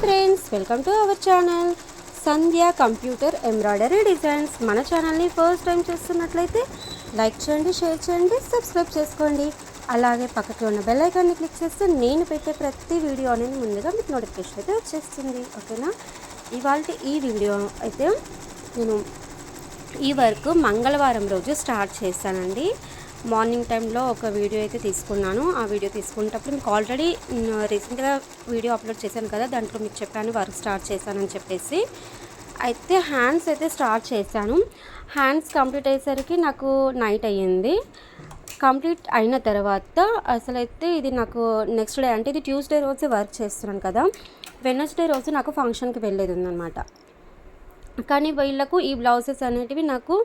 Friends welcome to our channel Sandhya computer embroidery designs మన ఛానల్ని first time చూస్తున్నట్లయితే like చేయండి షేర్ చేయండి సబ్స్క్రైబ్ చేసుకోండి. అలాగే పక్కకి ఉన్న బెల్ ఐకాన్ని క్లిక్ చేస్తే నేను పెట్టే ప్రతి వీడియో అనేది ముందుగా మీకు నోటిఫికేషన్ అయితే వచ్చేస్తుంది. ఓకేనా? ఇవాళ ఈ వీడియో అయితే నేను ఈ వర్క్ మంగళవారం రోజు స్టార్ట్ చేశానండి. మార్నింగ్ టైంలో ఒక వీడియో అయితే తీసుకున్నాను. ఆ వీడియో తీసుకునేటప్పుడు మీకు ఆల్రెడీ రీసెంట్గా వీడియో అప్లోడ్ చేశాను కదా దాంట్లో మీకు చెప్పాను వర్క్ స్టార్ట్ చేశానని చెప్పేసి. అయితే హ్యాండ్స్ అయితే స్టార్ట్ చేశాను. హ్యాండ్స్ కంప్లీట్ అయ్యేసరికి నాకు నైట్ అయ్యింది. కంప్లీట్ అయిన తర్వాత అసలైతే ఇది నాకు నెక్స్ట్ డే అంటే ఇది ట్యూస్డే రోజే వర్క్ చేస్తున్నాను కదా. వెనస్డే రోజు నాకు ఫంక్షన్కి వెళ్ళేది ఉందన్నమాట. కానీ వీళ్ళకు ఈ బ్లౌజెస్ అనేటివి నాకు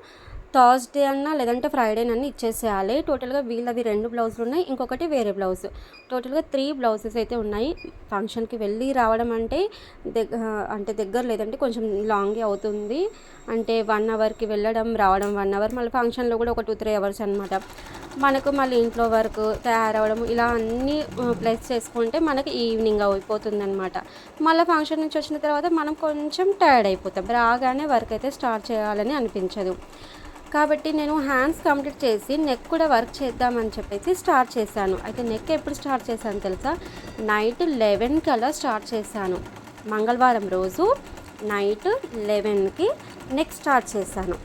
థర్స్డే అన్నా లేదంటే ఫ్రైడే అన్న ఇచ్చేసేయాలి. టోటల్గా వీళ్ళు అవి రెండు బ్లౌజులు ఉన్నాయి ఇంకొకటి వేరే బ్లౌజ్. టోటల్గా త్రీ బ్లౌజెస్ అయితే ఉన్నాయి. ఫంక్షన్కి వెళ్ళి రావడం అంటే దగ్గర అంటే దగ్గర లేదంటే కొంచెం లాంగే అవుతుంది. అంటే వన్ అవర్కి వెళ్ళడం రావడం వన్ అవర్. మళ్ళీ ఫంక్షన్లో కూడా ఒక టూ త్రీ అవర్స్ అనమాట మనకు మళ్ళీ ఇంట్లో వర్క్ తయారవడం ఇలా అన్నీ ప్లేస్ చేసుకుంటే మనకి ఈవినింగ్ అయిపోతుంది అనమాట మళ్ళీ ఫంక్షన్ నుంచి వచ్చిన తర్వాత మనం కొంచెం టైర్డ్ అయిపోతాం. రాగానే వర్క్ అయితే స్టార్ట్ చేయాలని అనిపించదు. కాబట్టి నేను హ్యాండ్స్ కంప్లీట్ చేసి నెక్ కూడా వర్క్ చేద్దామని చెప్పేసి స్టార్ట్ చేశాను. అయితే నెక్ ఎప్పుడు స్టార్ట్ చేశాను తెలుసా? నైట్ లెవెన్కి అలా స్టార్ట్ చేశాను. మంగళవారం రోజు నైట్ లెవెన్కి నెక్ స్టార్ట్ చేశాను.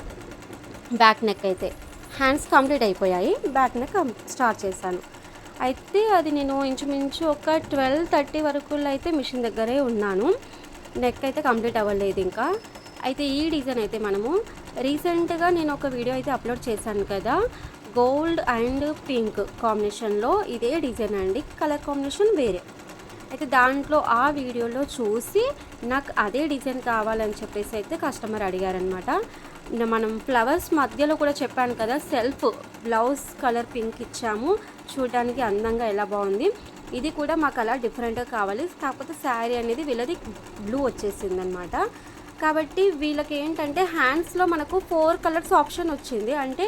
బ్యాక్ నెక్ అయితే హ్యాండ్స్ కంప్లీట్ అయిపోయాయి. బ్యాక్ నెక్ స్టార్ట్ చేశాను. అయితే అది నేను ఇంచుమించు ఒక ట్వెల్వ్ థర్టీ వరకు అయితే మిషన్ దగ్గరే ఉన్నాను. నెక్ అయితే కంప్లీట్ అవ్వలేదు ఇంకా. అయితే ఈ డిజైన్ అయితే మనము రీసెంట్గా నేను ఒక వీడియో అయితే అప్లోడ్ చేశాను కదా గోల్డ్ అండ్ పింక్ కాంబినేషన్లో ఇదే డిజైన్ అండి కలర్ కాంబినేషన్ వేరే. అయితే దాంట్లో ఆ వీడియోలో చూసి నాకు అదే డిజైన్ కావాలని చెప్పేసి అయితే కస్టమర్ అడిగారనమాట మనం ఫ్లవర్స్ మధ్యలో కూడా చెప్పాను కదా సెల్ఫ్ బ్లౌజ్ కలర్ పింక్ ఇచ్చాము చూడడానికి అందంగా ఎలా బాగుంది. ఇది కూడా మాకు అలా డిఫరెంట్గా కావాలి కాకపోతే శారీ అనేది వీళ్ళది బ్లూ వచ్చేసింది అనమాట కాబట్టి వీళ్ళకి ఏంటంటే హ్యాండ్స్లో మనకు ఫోర్ కలర్స్ ఆప్షన్ వచ్చింది. అంటే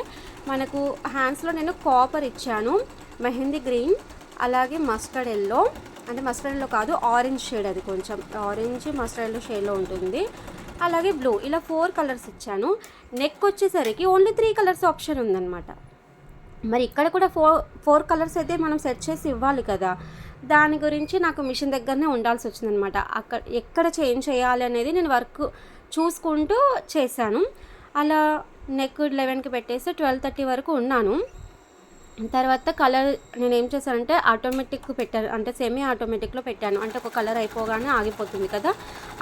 మనకు హ్యాండ్స్లో నేను కాపర్ ఇచ్చాను మెహందీ గ్రీన్ అలాగే మస్టర్డ్ ఎల్లో అంటే మస్టర్డ్ ఎల్లో కాదు ఆరెంజ్ షేడ్ అది కొంచెం. ఆరెంజ్ మస్టర్డ్ ఎల్లో షేడ్లో ఉంటుంది. అలాగే బ్లూ ఇలా ఫోర్ కలర్స్ ఇచ్చాను. నెక్ వచ్చేసరికి ఓన్లీ త్రీ కలర్స్ ఆప్షన్ ఉందన్నమాట. మరి ఇక్కడ కూడా ఫోర్ ఫోర్ కలర్స్ అయితే మనం సెట్ చేసి ఇవ్వాలి కదా. దాని గురించి నాకు మిషన్ దగ్గరనే ఉండాల్సి వచ్చిందనమాట. అక్కడ ఎక్కడ చేంజ్ చేయాలి అనేది నేను వర్క్ చూసుకుంటూ చేశాను. అలా నెక్ లెవెన్కి పెట్టేసి ట్వెల్వ్ థర్టీ వరకు ఉన్నాను. తర్వాత కలర్ నేను ఏం చేశానంటే ఆటోమేటిక్ పెట్టాను. అంటే సెమీ ఆటోమేటిక్లో పెట్టాను. అంటే ఒక కలర్ అయిపోగానే ఆగిపోతుంది కదా.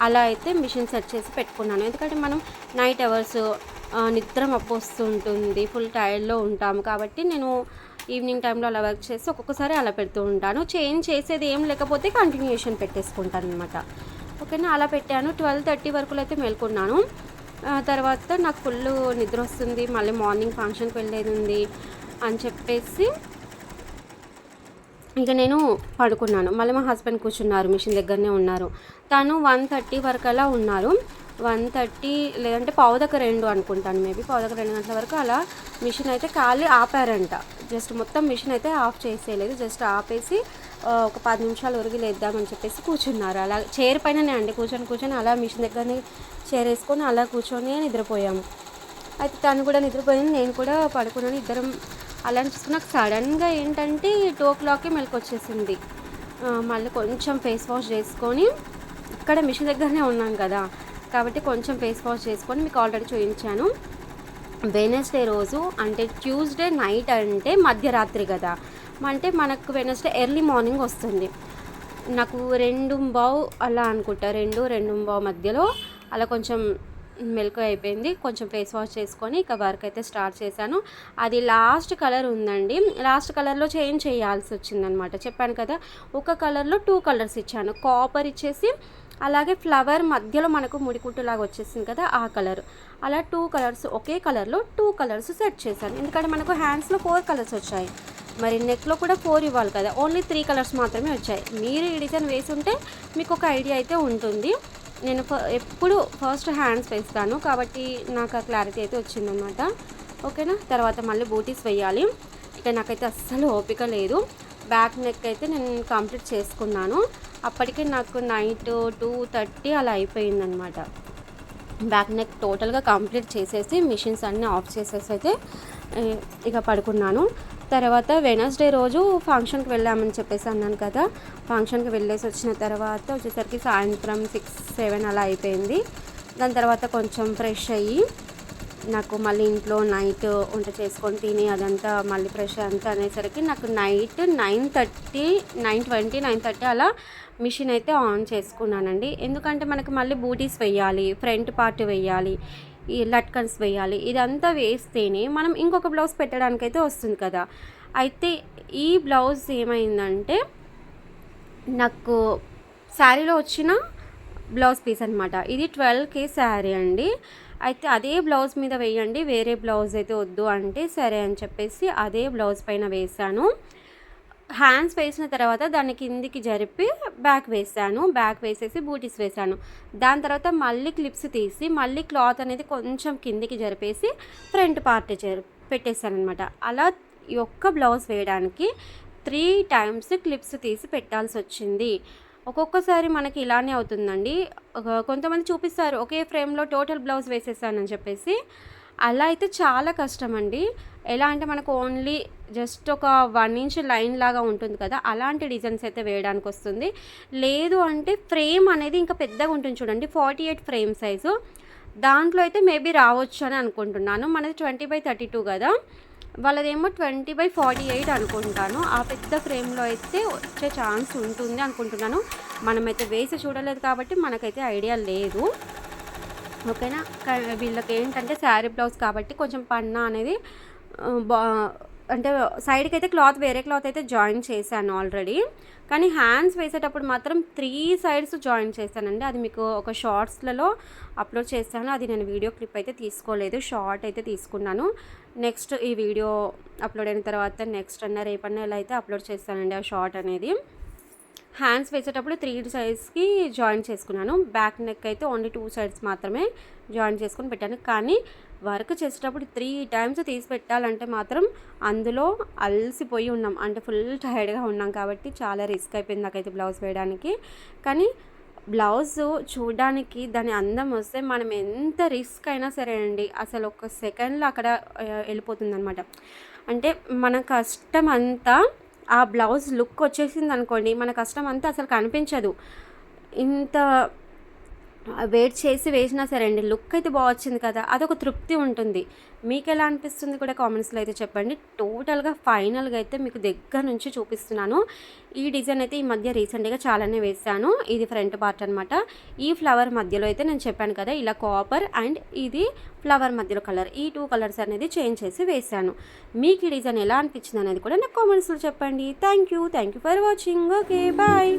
అలా అయితే మిషన్ సెట్ చేసి పెట్టుకున్నాను. ఎందుకంటే మనం నైట్ అవర్స్ నిద్ర మప్పు వస్తుంటుంది ఫుల్ టైర్డ్లో ఉంటాము కాబట్టి నేను ఈవినింగ్ టైంలో అలా వర్క్ చేసి ఒక్కొక్కసారి అలా పెడుతూ ఉంటాను. చేంజ్ చేసేది ఏం లేకపోతే కంటిన్యూషన్ పెట్టేసుకుంటాను అనమాట ఓకేనా? అలా పెట్టాను. ట్వెల్వ్ థర్టీ వరకు అయితే మేల్కొన్నాను. తర్వాత నాకు ఫుల్ నిద్ర వస్తుంది. మళ్ళీ మార్నింగ్ ఫంక్షన్కి వెళ్ళేది ఉంది అని చెప్పేసి ఇంకా నేను పడుకున్నాను. మళ్ళీ మా హస్బెండ్ కూర్చున్నారు. మిషన్ దగ్గరనే ఉన్నారు. తను వన్ థర్టీ వరకు అలా ఉన్నారు. వన్ థర్టీ లేదంటే పావుదక్క రెండు అనుకుంటాను మేబీ. పావుదక్క రెండు గంటల వరకు అలా మిషన్ అయితే ఖాళీ ఆపారంట. జస్ట్ మొత్తం మిషన్ అయితే ఆఫ్ చేసేయలేదు. జస్ట్ ఆపేసి ఒక పది నిమిషాలు ఉరిగిలేద్దామని చెప్పేసి కూర్చున్నారు. అలా చైర్ పైననే అండి కూర్చొని కూర్చొని అలా మిషన్ దగ్గరనే చైర్ వేసుకొని అలా కూర్చొని నిద్రపోయాము అయితే తను కూడా నిద్రపోయింది నేను కూడా పడుకున్నాను. ఇద్దరం అలా అనిపిస్తుంది. నాకు సడన్గా ఏంటంటే టూ ఓ క్లాక్కి మెలకు వచ్చేసింది. మళ్ళీ కొంచెం ఫేస్ వాష్ చేసుకొని ఇక్కడ మిషన్ దగ్గరనే ఉన్నాం కదా. కాబట్టి కొంచెం ఫేస్ వాష్ చేసుకొని మీకు ఆల్రెడీ చూపించాను. వెనస్డే రోజు అంటే ట్యూస్డే నైట్ అంటే మధ్యరాత్రి కదా. అంటే మనకు వెనస్డే ఎర్లీ మార్నింగ్ వస్తుంది. నాకు రెండు బావు అలా అనుకుంటా రెండు రెండు బావు మధ్యలో అలా కొంచెం మెలకు అయిపోయింది. కొంచెం ఫేస్ వాష్ చేసుకొని ఇక వర్క్ అయితే స్టార్ట్ చేశాను. అది లాస్ట్ కలర్ ఉందండి. లాస్ట్ కలర్లో చేంజ్ చేయాల్సి వచ్చిందనమాట చెప్పాను కదా ఒక కలర్లో టూ కలర్స్ ఇచ్చాను. కాపర్ ఇచ్చేసి అలాగే ఫ్లవర్ మధ్యలో మనకు ముడికుట్టులాగా వచ్చేసింది కదా ఆ కలర్. అలా టూ కలర్స్ ఒకే కలర్లో టూ కలర్స్ సెట్ చేశాను ఎందుకంటే మనకు హ్యాండ్స్లో ఫోర్ కలర్స్ వచ్చాయి. మరి నెక్లో కూడా ఫోర్ ఇవ్వాలి కదా. ఓన్లీ త్రీ కలర్స్ మాత్రమే వచ్చాయి. మీరు ఈ డిజైన్ వేసి ఉంటే మీకు ఒక ఐడియా అయితే ఉంటుంది. నేను ఎప్పుడు ఫస్ట్ హ్యాండ్స్ వేస్తాను. కాబట్టి నాకు ఆ క్లారిటీ అయితే వచ్చిందనమాట. ఓకేనా? తర్వాత మళ్ళీ బూటీస్ వేయాలి. ఇక నాకైతే అస్సలు ఓపిక లేదు. బ్యాక్ నెక్ అయితే నేను కంప్లీట్ చేసుకున్నాను. అప్పటికే నాకు నైట్ టూ థర్టీ అలా అయిపోయిందనమాట బ్యాక్ నెక్ టోటల్గా కంప్లీట్ చేసేసి మిషన్స్ అన్నీ ఆఫ్ చేసేసి అయితే ఇక పడుకున్నాను. తర్వాత వెనస్డే రోజు ఫంక్షన్కి వెళ్ళామని చెప్పేసి అన్నాను కదా. ఫంక్షన్కి వెళ్ళేసి వచ్చిన తర్వాత వచ్చేసరికి సాయంత్రం సిక్స్ సెవెన్ అలా అయిపోయింది. దాని తర్వాత కొంచెం ఫ్రెష్ అయ్యి నాకు మళ్ళీ ఇంట్లో నైట్ వంట చేసుకొని తిని అదంతా మళ్ళీ ఫ్రెష్ అంతా అనేసరికి నాకు night nine thirty nine twenty nine thirty అలా మిషన్ అయితే ఆన్ చేసుకున్నానండి. ఎందుకంటే మనకి మళ్ళీ బూటీస్ వేయాలి ఫ్రంట్ పార్ట్ వేయాలి ఈ లట్కన్స్ వేయాలి ఇదంతా వేస్తేనే మనం ఇంకొక బ్లౌజ్ పెట్టడానికైతే వస్తుంది కదా. అయితే ఈ బ్లౌజ్ ఏమైందంటే నాకు శారీలో వచ్చిన బ్లౌజ్ పీస్ అనమాట ఇది ట్వెల్వ్ కే శారీ అండి. అయితే అదే బ్లౌజ్ మీద వేయండి వేరే బ్లౌజ్ అయితే వద్దు అంటే సరే అని చెప్పేసి అదే బ్లౌజ్ పైన వేశాను. హ్యాండ్స్ వేసిన తర్వాత దాన్ని కిందికి జరిపి బ్యాక్ వేసాను బ్యాక్ వేసేసి బూటీస్ వేసాను దాని తర్వాత మళ్ళీ క్లిప్స్ తీసి మళ్ళీ క్లాత్ అనేది కొంచెం కిందికి జరిపేసి ఫ్రంట్ పార్ట్ జరి పెట్టేశాను అనమాట అలా ఈ ఒక్క బ్లౌజ్ వేయడానికి త్రీ టైమ్స్ క్లిప్స్ తీసి పెట్టాల్సి వచ్చింది. ఒక్కొక్కసారి మనకి ఇలానే అవుతుందండి. కొంతమంది చూపిస్తారు ఒకే ఫ్రేమ్లో టోటల్ బ్లౌజ్ వేసేసానని చెప్పేసి. అలా అయితే చాలా కష్టం అండి ఎలా అంటే మనకు ఓన్లీ జస్ట్ ఒక వన్ ఇంచ్ లైన్ లాగా ఉంటుంది కదా అలాంటి డిజైన్స్ అయితే వేయడానికి వస్తుంది. లేదు అంటే ఫ్రేమ్ అనేది ఇంకా పెద్దగా ఉంటుంది చూడండి ఫార్టీ ఎయిట్ ఫ్రేమ్ సైజు. దాంట్లో అయితే మేబీ రావచ్చు అని అనుకుంటున్నాను. మనది ట్వంటీ బై థర్టీ టూ కదా. వాళ్ళదేమో ట్వంటీ బై ఫార్టీ ఎయిట్ అనుకుంటాను. ఆ పెద్ద ఫ్రేమ్లో అయితే వచ్చే ఛాన్స్ ఉంటుంది అనుకుంటున్నాను. మనమైతే వేసి చూడలేదు కాబట్టి మనకైతే ఐడియా లేదు. ఓకేనా? వీళ్ళకి ఏంటంటే శారీ బ్లౌజ్ కాబట్టి కొంచెం పన్నా అనేది బా అంటే సైడ్కి అయితే క్లాత్ వేరే క్లాత్ అయితే జాయిన్ చేశాను ఆల్రెడీ. కానీ హ్యాండ్స్ వేసేటప్పుడు మాత్రం త్రీ సైడ్స్ జాయిన్ చేశానండి. అది మీకు ఒక షార్ట్స్లలో అప్లోడ్ చేస్తాను. అది నేను వీడియో క్లిప్ అయితే తీసుకోలేదు. షార్ట్ అయితే తీసుకున్నాను. నెక్స్ట్ ఈ వీడియో అప్లోడ్ అయిన తర్వాత నెక్స్ట్ అన్న రేపన్నా ఇలా అయితే అప్లోడ్ చేస్తానండి ఆ షార్ట్ అనేది. హ్యాండ్స్ వేసేటప్పుడు త్రీ సైడ్స్కి జాయిన్ చేసుకున్నాను. బ్యాక్ నెక్ అయితే ఓన్లీ టూ సైడ్స్ మాత్రమే జాయిన్ చేసుకుని పెట్టాను. కానీ వర్క్ చేసేటప్పుడు త్రీ టైమ్స్ తీసి పెట్టాలంటే మాత్రం అందులో అలసిపోయి ఉన్నాం. అంటే ఫుల్ టైర్డ్గా ఉన్నాం కాబట్టి చాలా రిస్క్ అయిపోయింది నాకైతే బ్లౌజ్ వేయడానికి. కానీ బ్లౌజ్ చూడడానికి దాని అందం వస్తే మనం ఎంత రిస్క్ అయినా సరే అండి అసలు ఒక సెకండ్లో అక్కడ వెళ్ళిపోతుంది అనమాట అంటే మన కష్టం అంతా ఆ బ్లౌజ్ లుక్ వచ్చేసింది అనుకోండి మన కష్టం అంతా అసలు కనిపించదు. ఇంత వెయిట్ చేసి వేసినా సరే అండి లుక్ అయితే బాగా వచ్చింది కదా అదొక తృప్తి ఉంటుంది. మీకు ఎలా అనిపిస్తుంది కూడా కామెంట్స్లో అయితే చెప్పండి. టోటల్గా ఫైనల్గా అయితే మీకు దగ్గర నుంచి చూపిస్తున్నాను. ఈ డిజైన్ అయితే ఈ మధ్య రీసెంట్గా చాలానే వేసాను ఇది ఫ్రంట్ పార్ట్ అనమాట ఈ ఫ్లవర్ మధ్యలో అయితే నేను చెప్పాను కదా ఇలా కాపర్ అండ్ ఇది ఫ్లవర్ మధ్యలో కలర్ ఈ టూ కలర్స్ అనేది చేంజ్ చేసి వేసాను మీకు ఈ డిజైన్ ఎలా అనిపించింది అనేది కూడా నాకు కామెంట్స్లో చెప్పండి. Thank you thank you for watching okay bye